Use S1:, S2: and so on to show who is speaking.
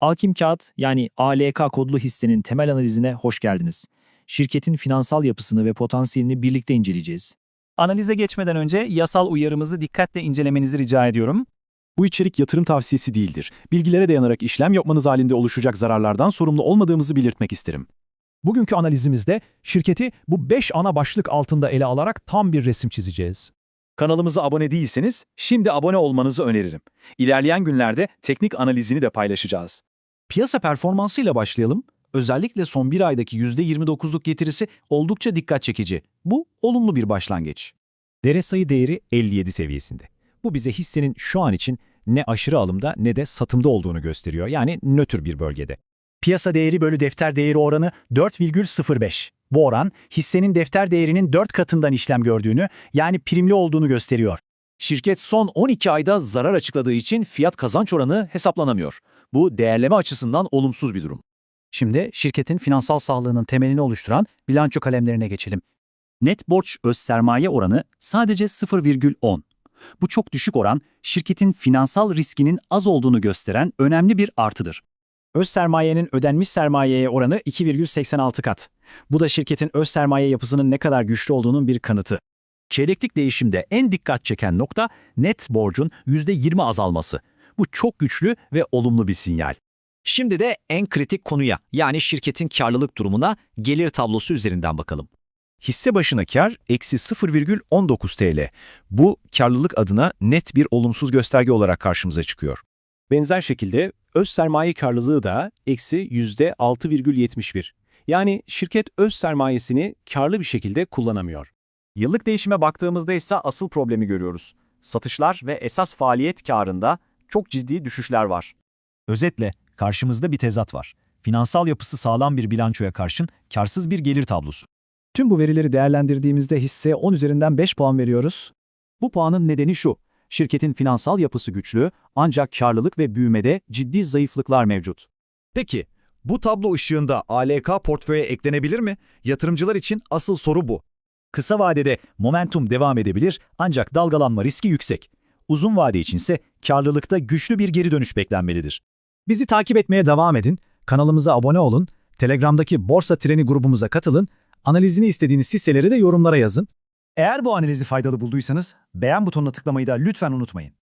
S1: Alkim Kağıt yani ALK kodlu hissenin temel analizine hoş geldiniz. Şirketin finansal yapısını ve potansiyelini birlikte inceleyeceğiz.
S2: Analize geçmeden önce yasal uyarımızı dikkatle incelemenizi rica ediyorum.
S3: Bu içerik yatırım tavsiyesi değildir. Bilgilere dayanarak işlem yapmanız halinde oluşacak zararlardan sorumlu olmadığımızı belirtmek isterim.
S4: Bugünkü analizimizde şirketi bu 5 ana başlık altında ele alarak tam bir resim çizeceğiz.
S5: Kanalımıza abone değilseniz şimdi abone olmanızı öneririm. İlerleyen günlerde teknik analizini de paylaşacağız.
S6: Piyasa performansıyla başlayalım. Özellikle son bir aydaki %29'luk getirisi oldukça dikkat çekici. Bu olumlu bir başlangıç.
S4: Dere sayı değeri 57 seviyesinde. Bu bize hissenin şu an için ne aşırı alımda ne de satımda olduğunu gösteriyor. Yani nötr bir bölgede.
S7: Piyasa değeri bölü defter değeri oranı 4,05. Bu oran hissenin defter değerinin 4 katından işlem gördüğünü yani primli olduğunu gösteriyor.
S6: Şirket son 12 ayda zarar açıkladığı için fiyat kazanç oranı hesaplanamıyor. Bu değerleme açısından olumsuz bir durum.
S7: Şimdi şirketin finansal sağlığının temelini oluşturan bilanço kalemlerine geçelim.
S2: Net borç öz sermaye oranı sadece 0,10. Bu çok düşük oran şirketin finansal riskinin az olduğunu gösteren önemli bir artıdır.
S1: Öz sermayenin ödenmiş sermayeye oranı 2,86 kat. Bu da şirketin öz sermaye yapısının ne kadar güçlü olduğunun bir kanıtı.
S6: Çeyreklik değişimde en dikkat çeken nokta net borcun %20 azalması. Bu çok güçlü ve olumlu bir sinyal. Şimdi de en kritik konuya yani şirketin karlılık durumuna gelir tablosu üzerinden bakalım. Hisse başına kar eksi 0,19 TL. Bu karlılık adına net bir olumsuz gösterge olarak karşımıza çıkıyor.
S3: Benzer şekilde öz sermaye karlılığı da eksi %6,71. Yani şirket öz sermayesini karlı bir şekilde kullanamıyor. Yıllık değişime baktığımızda ise asıl problemi görüyoruz. Satışlar ve esas faaliyet karında çok ciddi düşüşler var.
S6: Özetle karşımızda bir tezat var. Finansal yapısı sağlam bir bilançoya karşın karsız bir gelir tablosu.
S4: Tüm bu verileri değerlendirdiğimizde hisseye 10 üzerinden 5 puan veriyoruz.
S7: Bu puanın nedeni şu. Şirketin finansal yapısı güçlü ancak karlılık ve büyümede ciddi zayıflıklar mevcut.
S6: Peki, bu tablo ışığında ALK portföye eklenebilir mi? Yatırımcılar için asıl soru bu. Kısa vadede momentum devam edebilir ancak dalgalanma riski yüksek. Uzun vade içinse karlılıkta güçlü bir geri dönüş beklenmelidir.
S4: Bizi takip etmeye devam edin, kanalımıza abone olun, Telegram'daki Borsa Treni grubumuza katılın, analizini istediğiniz hisseleri de yorumlara yazın.
S6: Eğer bu analizi faydalı bulduysanız beğen butonuna tıklamayı da lütfen unutmayın.